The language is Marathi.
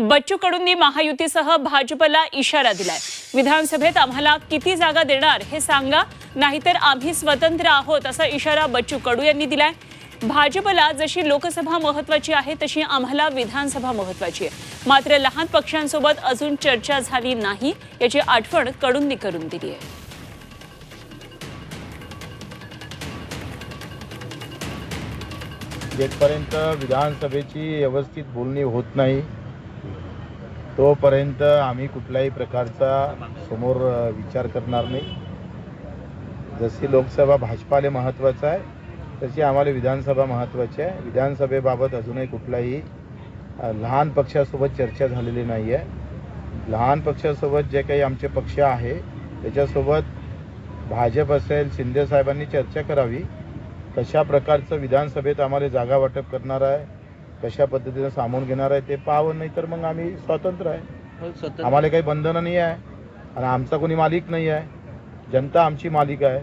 बच्चू कडूंनी महायुतीसह भाजपला इशारा दिलाय. विधानसभेत आम्हाला किती जागा देणार हे सांगा नाहीतर आम्ही स्वतंत्र आहोत असा इशारा बच्चू कडू यांनी दिलाय. भाजपला जशी लोकसभा महत्वाची आहे तशी आम्हाला विधानसभा महत्वाची आहे. मात्र लहान पक्षांसोबत अजून चर्चा झाली नाही याची आठवण कडूंनी करून दिली आहे. जेथपर्यंत विधानसभेची व्यवस्थित बोलणी होत नाही तोपर्यंत आम्ही कुठल्याही प्रकारचा समोर विचार करणार नाही. जशी लोकसभा भाजपाला महत्त्वाचं आहे तशी आम्हाला विधानसभा महत्त्वाची आहे. विधानसभेबाबत अजूनही कुठलाही लहान पक्षासोबत चर्चा झालेली नाही आहे. लहान पक्षासोबत जे काही आमचे पक्ष आहे त्याच्यासोबत भाजप असेल शिंदेसाहेबांनी चर्चा करावी. तशा प्रकारचं विधानसभेत आम्हाला जागा वाटप करणार आहे. कशा पद्धतीनं सामावून घेणार आहे ते पाहावं नाही तर मग आम्ही स्वतंत्र आहे. आम्हाला काही बंधनं नाही आहे आणि आमचा कोणी मालिक नाही आहे. जनता आमची मालिक आहे.